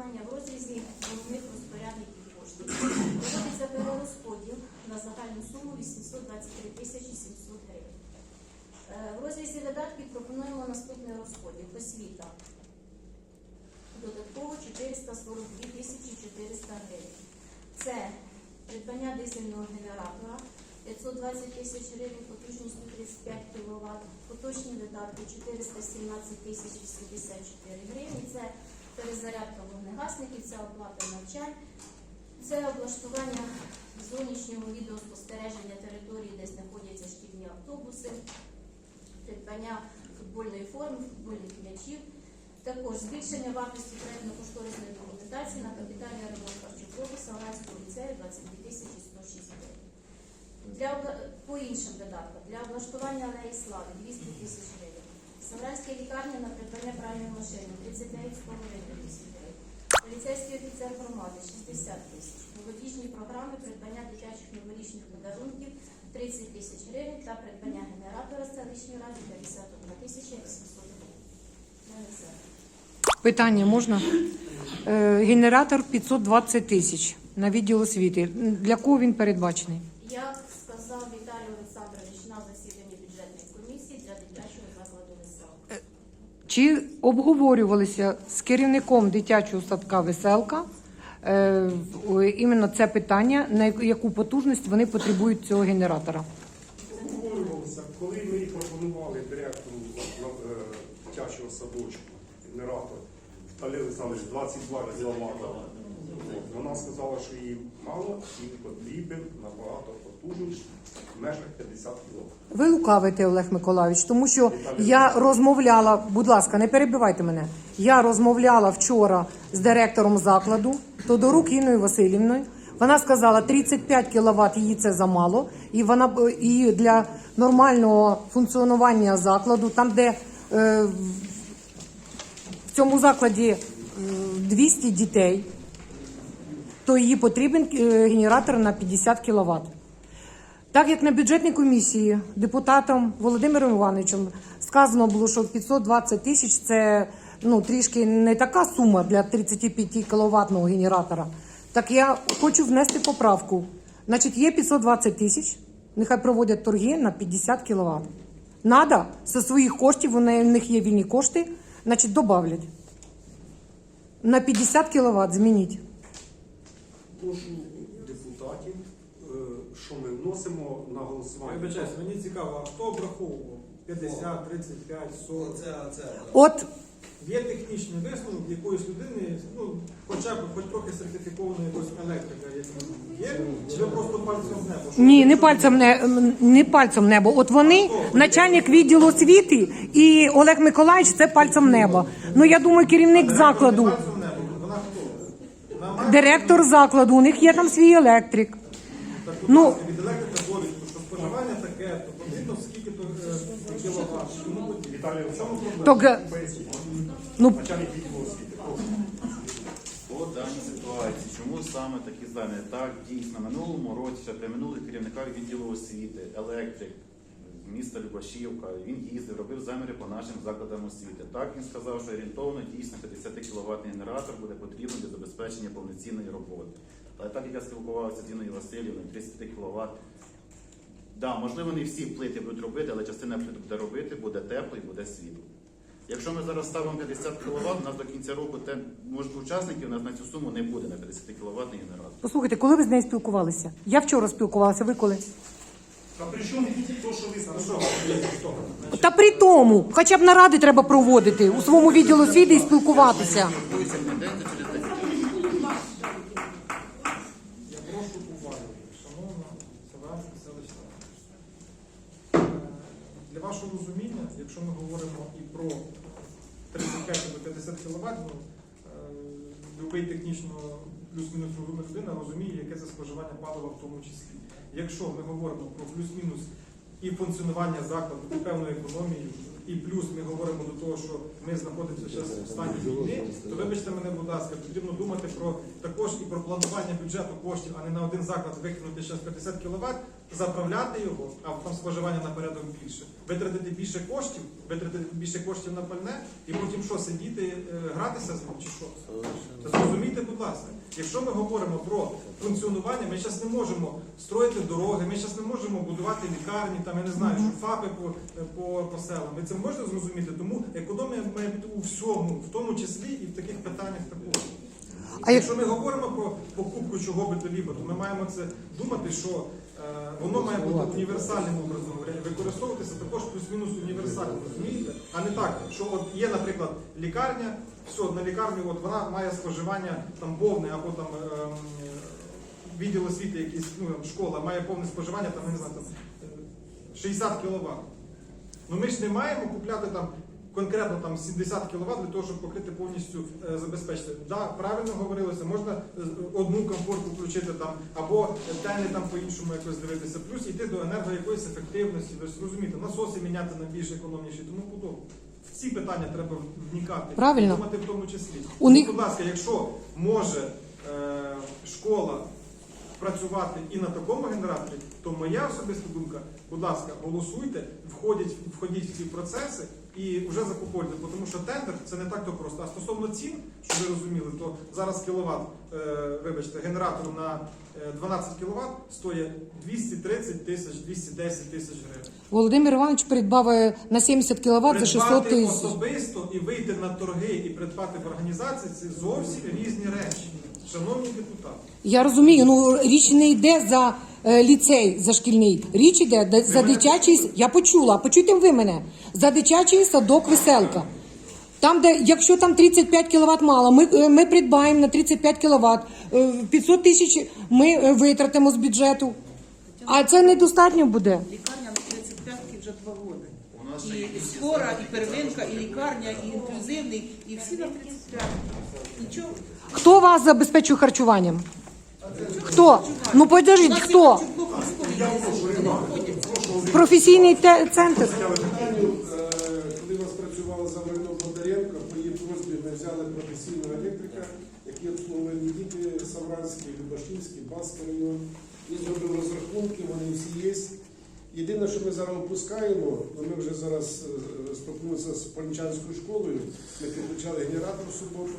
нарахування в розрізі головних розпорядників коштів. Проводиться перерозподіл на загальну суму 823 тисячі 700 гривень. Е, В розрізі видатків пропонуємо наступний розподіл. Освіта. Додатково 442 тисячі 400 гривень. Це придбання дизельного генератора 520 тисяч гривень, потужністю 35 кВт, поточні видатки 417 тисяч 84 гривні. Це перезарядка вогнегасників, це оплата навчань, це облаштування зовнішнього відеоспостереження території, де знаходяться шкільні автобуси, придбання футбольної форми, футбольних м'ячів. Також збільшення вартості проєктно-кошторисної документації на капітальний ремонт харчоблоку Салганського ліцею 22 106 гривень. По іншим видаткам для облаштування алеї слави 200 тисяч гривень. Савранська лікарня на придбання пральної машини 39,5 гривень. Поліцейський офіцер громади 60 тисяч. Молодіжні програми придбання дитячих новорічних подарунків 30 тисяч гривень та придбання генератора селищної ради 51 тисяча 800 гривень. Все. Питання можна? Е, генератор 520 тисяч на відділ освіти. Для кого він передбачений? Як сказав Віталій Олександрович на засіданні бюджетної комісії для дитячого закладу ВСА. Чи обговорювалися з керівником дитячого садка веселка е, іменно це питання, на яку- потужність вони потребують цього генератора? Обговорювалося, коли ми пропонували директору е, дитячого садочку генератор Віталій Олександрович 22 кВт. Вона сказала, що їй мало і потрібен набагато потужніший в межах 50 кВт. Ви лукавите, Олег Миколайович, тому що я розмовляла, будь ласка, не перебивайте мене. Я розмовляла вчора з директором закладу Тодорук Інною Васильівною. Вона сказала, 35 кВт їй це замало, і вона і для нормального функціонування закладу, там де е, в цьому закладі е, 200 дітей, то їй потрібен е, генератор на 50 кВт. Так як на бюджетній комісії депутатом Володимиром Івановичем сказано було, що 520 тисяч це ну трішки не така сума для 35 кіловатного генератора. Так я хочу внести поправку. Значить, є 520 тисяч, нехай проводять торги на 50 кВт. Надо зі своїх коштів, вони, в них є вільні кошти, значить, добавлять. На 50 кВт змініть. Що ми вносимо на голосування. Вибачаюсь, мені цікаво, а хто обраховував 50, 35, 40? Оце, оце. От Є технічний висновок якоїсь людини, ну, хоча б хоч трохи сертифікованої якоїсь електрика, як є, чи ви просто пальцем в небо? Що Ні, ви- не пальцем не, не пальцем небо. От вони, начальник відділу освіти і Олег Миколаївич, це пальцем неба. Ну я думаю, керівник закладу, Пальцем в небо, вона хто? Вона має директор закладу, у них є там свій електрик. Так, Ну- ну, від електрика довідку, що споживання таке, то потрібно скільки то е, кіловат. Тому. Віталій В чому проблема? Так, поясніть. ну начальник відділу освіти. прошу. По даній ситуації, чому саме такі здання? Так, дійсно, минулому році ще при минулих керівниках відділу освіти, електрик з міста Любашівка, він їздив, робив заміри по нашим закладам освіти. Так він сказав, що орієнтовно дійсно 50 кВт генератор буде потрібен для забезпечення повноцінної роботи. Але так як я спілкувався з Інною Васильівною, 35 кВт, да, можливо, не всі плити будуть робити, але частина плит буде робити, буде тепло і буде світло. Якщо ми зараз ставимо 50 кВт, у нас до кінця року те, може, учасників у нас на цю суму не буде на 50 кВт генератор. послухайте, коли ви з нею спілкувалися? Я вчора спілкувалася, ви коли? Та при чому то, що ви сказали? Та при тому, хоча б наради треба проводити у своєму відділу освіти і спілкуватися. Спілкуються тенденція через те. Я прошу уваги, шановна Савранська селищна рада. Е, Для вашого розуміння, якщо ми говоримо і про 35 або 50 кВт, любий технічно плюс-мінус розумна людина розуміє, яке це споживання палива в тому числі. Якщо ми говоримо про плюс-мінус і функціонування закладу, і певну економію, і плюс ми говоримо до того, що ми знаходимося зараз в стані війни, то вибачте мене, будь ласка, потрібно думати про також і про планування бюджету коштів, а не на один заклад викинути ще 50 кВт, заправляти його, а там споживання на порядок більше, витратити більше коштів, витратити більше коштів на пальне, і потім що, сидіти, е, гратися з ним чи що? Та Зрозумійте, будь ласка, якщо ми говоримо про функціонування, ми зараз не можемо строїти дороги, ми зараз не можемо будувати лікарні, там я не знаю, що ФАПи по, по, по селам. Ви це можете зрозуміти? Тому економія має бути у всьому, в тому числі і в таких питаннях також. А Якщо ми говоримо про покупку чого би то лібо, то ми маємо це думати, що е, воно має бути універсальним образом використовуватися також плюс-мінус універсально, розумієте? А не так, що от є, наприклад, лікарня, все, на лікарню от вона має споживання там повне, або там ем, е, відділ освіти, якийсь, ну, школа має повне споживання, там, я не знаю, там, е, 60 кВт. Ну ми ж не маємо купляти там конкретно там 70 кВт для того, щоб покрити повністю е, забезпечити. Да, правильно говорилося, можна е, одну комфорку включити там, або тени там по-іншому якось дивитися, плюс йти до енерго якоїсь ефективності, ви ж розумієте, насоси міняти на більш економніші, тому подобне. В ці питання треба вникати, Правильно. думати в тому числі. У них- Будь ласка, якщо може е, школа працювати і на такому генераторі, то моя особиста думка, будь ласка, голосуйте, входіть, входіть в ці процеси і вже закупуйте, тому що тендер це не так то просто. А стосовно цін, щоб ви розуміли, то зараз кіловат, е, вибачте, генератор на е, 12 кВт стоїть 230 тисяч, 210 тисяч гривень. Володимир Іванович придбав е, на 70 кВт за 600 тисяч. особисто і вийти на торги і придбати в організації це зовсім різні речі. Шановні депутати. Я розумію, ну річ не йде за е, ліцей за шкільний. Річ йде де- за дитячий. Я почула, почуйте ви мене. За дитячий садок веселка. Там, де якщо там 35 кВт мало, ми, е, ми придбаємо на 35 кВт. 500 тисяч ми е, витратимо з бюджету. А це недостатньо буде. Лікарня на 35 вже два роки. У нас І скора, і первинка, і лікарня, і інклюзивний, і всі на 35. Нічого. Хто вас забезпечує харчуванням? Хто? Ну подождіть, хто? Професійний те- центр. Е, коли у нас працювала за Марино Бондаренко, по її просьбі ми взяли професійного електрика, який обслуговує не тільки Савранський, Любашівський, Баский район. Він зробив розрахунки, вони всі є. Єдине, що ми зараз опускаємо, ну, ми вже зараз е, з Панчанською школою, ми підключали генератор в суботу.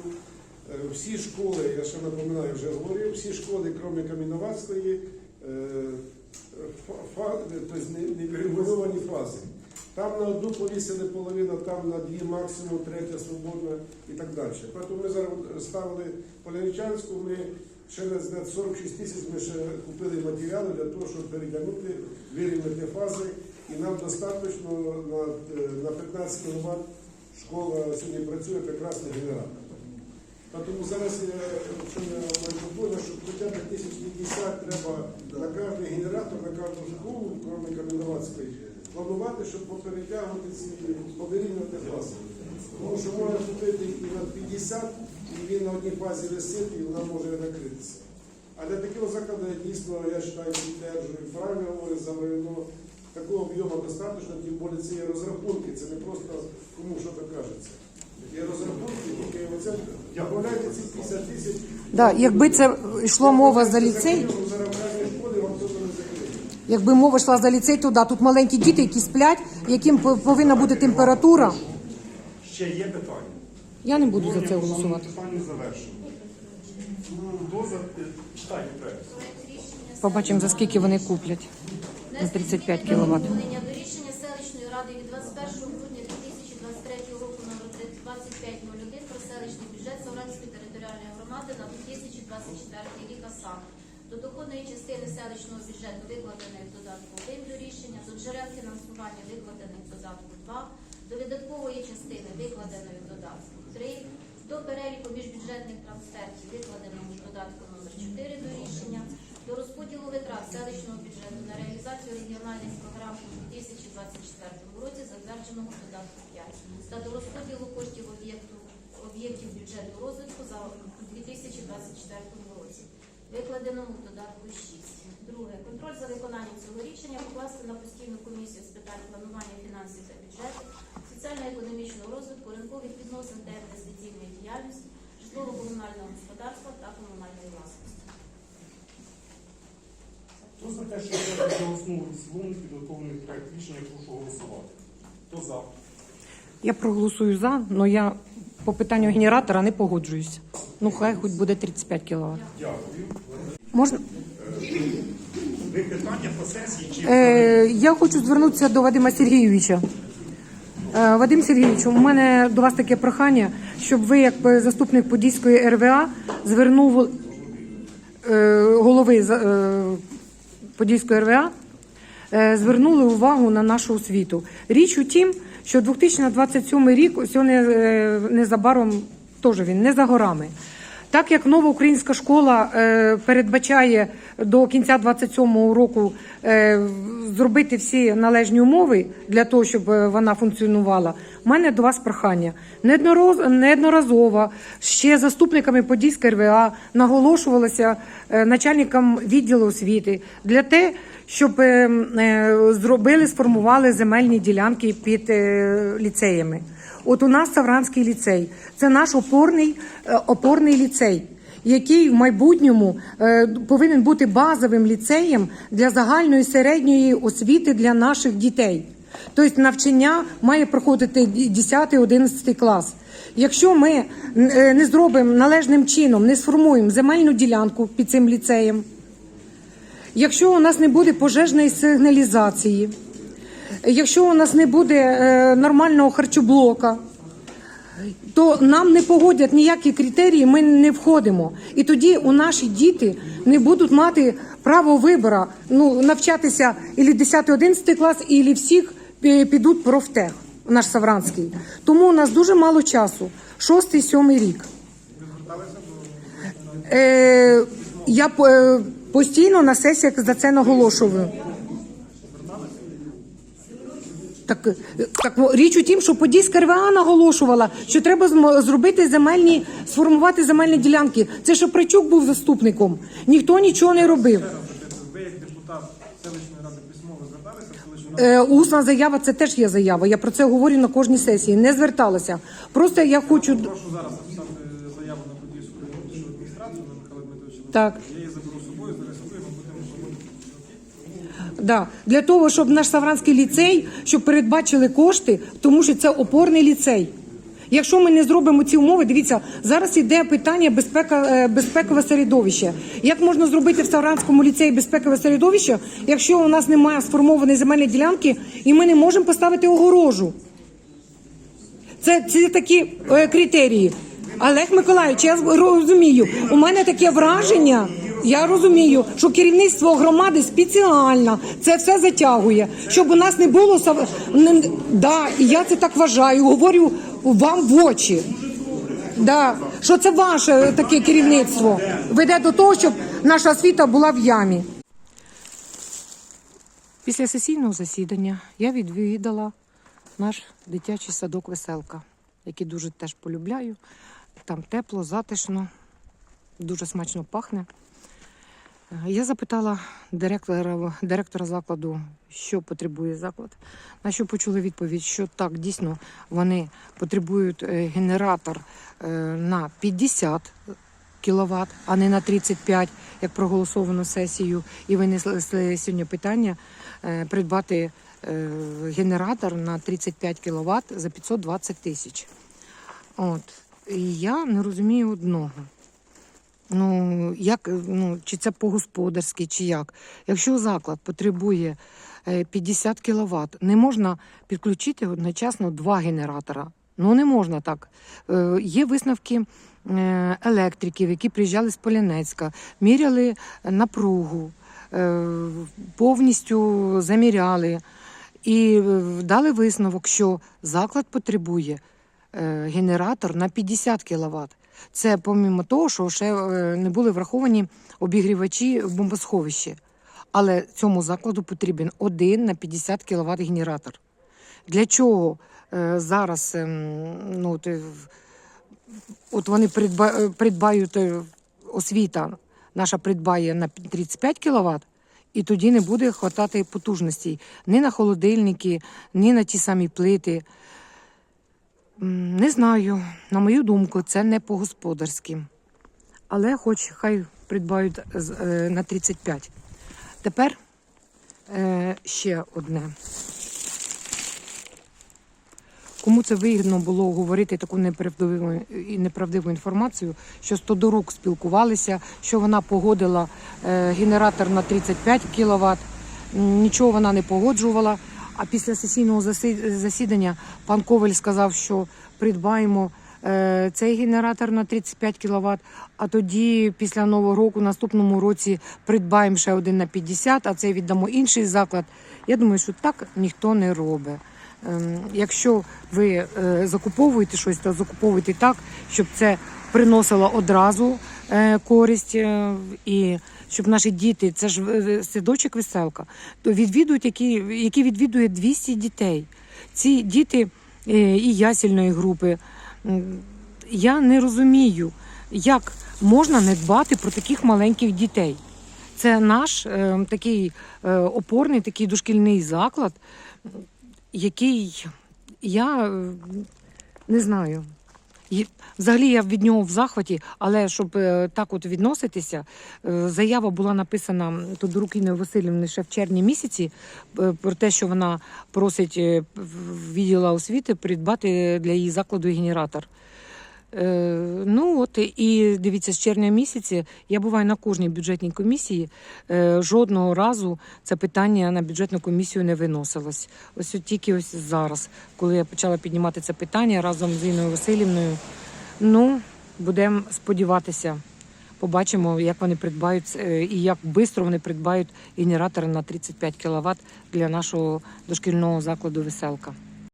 Е, Всі школи, я ще напоминаю, вже говорив, всі школи, крім Камінновацької, е, тобто не, не фази. Там на одну повісили половину, там на дві максимум, третя свободна і так далі. Тому ми зараз ставили Поляничанську, ми ще на на 46 тисяч ми ще купили матеріали для того, щоб перетягнути, вирівняти фази. І нам достатньо е, на 15 кВт школа сьогодні працює прекрасний генератор. Тому зараз я що я маю побоювання, що хоча б 1050 треба на кожний генератор, на кожну школу, крім Кам'яновацької, планувати, щоб поперетягувати ці повирівняти фази. Тому що можна купити і на 50, і він на одній фазі висить, і вона може накритися. А для такого закладу я дійсно, я вважаю, підтверджую, правильно говорить за воєнно, такого об'єму достатньо, тим більше це є розрахунки, це не просто кому що то кажеться. Розрахунки, тільки оце добавляйте ці 50 тисяч. Да, якби це йшло мова за ліцей, вам не закриє. якби мова йшла за ліцей, то да, тут маленькі діти, які сплять, яким по- повинна бути температура. Ще є питання. Я не буду за це голосувати. завершено. Е, читайте проект? Побачимо, за скільки вони куплять. На 35 кіловат. До рішення селищної ради від 21 грудня 2023 року номер 2501 про селищний бюджет Савранської територіальної громади на 2024 рік а. До доходної частини селищного бюджету викладених додатку 1 до рішення, до джерел фінансування викладених додатку 2, до видаткової частини викладеної додатку 3, до переліку міжбюджетних трансфертів викладеного додатку номер 4 до рішення, до розподілу витрат селищного бюджету на реалізацію регіональних програм у 2024 році, затвердженого додатку 5, та до розподілу коштів об'єктів бюджету розвитку за 2024 році, викладеному в додатку 6. Друге, контроль за виконанням цього рішення покласти на постійну комісію з питань планування фінансів та бюджету, соціально-економічного розвитку, ринкових відносин та інвестиційної діяльності, житлово-комунального господарства та комунальної власності. Хто за те, що за основу і цілому підготовлений проект рішення. Прошу голосувати. Хто за? Я проголосую за, але я по питанню генератора не погоджуюсь. Ну, хай хоч буде 35 кВт. Дякую. Можна? Ви питання по сесії чи Е, я хочу звернутися до Вадима Сергійовича. Е, Вадим Сергійович, у мене до вас таке прохання, щоб ви, як е, заступник Подільської РВА, звернув е, голови за- е, Подільської РВА, е, звернули увагу на нашу освіту. Річ у тім, що 2027 рік ось е, незабаром теж він не за горами. Так як нова українська школа е, передбачає до кінця 27-го року зробити всі належні умови для того, щоб вона функціонувала, у мене до вас прохання. Неодноразово ще заступниками Подільської РВА наголошувалося е, начальникам відділу освіти для те, щоб е, е, зробили, сформували земельні ділянки під ліцеями. От у нас Савранський ліцей. Це наш опорний, опорний ліцей, який в майбутньому повинен бути базовим ліцеєм для загальної середньої освіти для наших дітей. Тобто навчання має проходити 10-11 клас. Якщо ми е, не зробимо належним чином, не сформуємо земельну ділянку під цим ліцеєм, якщо у нас не буде пожежної сигналізації, якщо у нас не буде е, нормального харчоблока, то нам не погодять ніякі критерії, ми не входимо. І тоді у наші діти не будуть мати право вибору ну, навчатися ілі 10-11 клас, ілі всіх підуть профтех, наш Савранський. Тому у нас дуже мало часу, 6-7 рік. Е, я е, постійно на сесіях за це наголошую. Так, е, так річ у тім, що Подільська РВА наголошувала, що треба зробити земельні, сформувати земельні ділянки. Це що Причук був заступником. Ніхто нічого не робив. Ви як депутат селищної ради Е, усна заява це теж є заява. Я про це говорю на кожній сесії. Не зверталася. Просто я хочу. Прошу зараз написати заяву на Подільську районну адміністрацію на Михайла Дмитровича. Так. Я її заберу з собою, зареєструю, ми будемо проводити. Да. Для того, щоб наш Савранський ліцей, щоб передбачили кошти, тому що це опорний ліцей. Якщо ми не зробимо ці умови, дивіться, зараз іде питання безпека, е, безпекове середовище. Як можна зробити в Савранському ліцеї безпекове середовище, якщо у нас немає сформованої земельної ділянки і ми не можемо поставити огорожу? Це, це такі е, критерії. Олег Миколаївич, я розумію. У мене таке враження. Я розумію, що керівництво громади спеціально це все затягує, щоб у нас не було сав- не- да, і я це так вважаю. Говорю вам в очі. Да, що це ваше таке керівництво веде до того, щоб наша освіта була в ямі. Після сесійного засідання я відвідала наш дитячий садок Веселка, який дуже теж полюбляю. Там тепло, затишно, дуже смачно пахне. Я запитала директора, директора закладу, що потребує заклад. На що почули відповідь, що так, дійсно вони потребують е, генератор е, на 50 кВт, а не на 35, як проголосовано сесію. І винесли сьогодні питання е, придбати генератор на 35 кВт за 520 тисяч. От. І я не розумію одного. Ну, як, ну, чи це по-господарськи, чи як. Якщо заклад потребує е, 50 кВт, не можна підключити одночасно два генератора. Ну, не можна так. Е, Є висновки е, електриків, які приїжджали з Полянецька, міряли напругу, е, повністю заміряли і е, дали висновок, що заклад потребує е, генератор на 50 кВт. Це помімо того, що ще е, не були враховані обігрівачі в бомбосховищі. Але цьому закладу потрібен один на 50 кВт генератор. Для чого е, зараз ем, ну, от, е, вони придба, придбають освіта, наша придбає на 35 кВт, і тоді не буде хватати потужностей ні на холодильники, ні на ті самі плити. Не знаю. На мою думку, це не по-господарськи. Але хоч хай придбають е, на 35. Тепер е, ще одне. Кому це вигідно було говорити таку неправдиву і неправдиву інформацію, що з Тодорук спілкувалися, що вона погодила е, генератор на 35 кВт, нічого вона не погоджувала. А після сесійного засідання пан Коваль сказав, що придбаємо е, цей генератор на 35 кВт, а тоді після Нового року, наступному році, придбаємо ще один на 50, а цей віддамо інший заклад. Я думаю, що так ніхто не робить. Ем, Якщо ви е, закуповуєте щось, то закуповуйте так, щоб це приносило одразу користь, е, і щоб наші діти, це ж е, садочок веселка, то відвідують, які, які відвідує 200 дітей. Ці діти е, і ясільної групи. Я не розумію, як можна не дбати про таких маленьких дітей. Це наш е, такий е, опорний, такий дошкільний заклад, який я е, не знаю. І Взагалі я від нього в захваті, але щоб е, так от відноситися, е, заява була написана тут Інної Васильівни ще в червні місяці е, про те, що вона просить відділа освіти придбати для її закладу генератор. Е, ну от і дивіться, з червня місяці я буваю на кожній бюджетній комісії. Е, жодного разу це питання на бюджетну комісію не виносилось. Ось от тільки ось зараз, коли я почала піднімати це питання разом з Інною Васильівною. Ну, будемо сподіватися. Побачимо, як вони придбають е, і як швидко вони придбають генератори на 35 кВт для нашого дошкільного закладу веселка.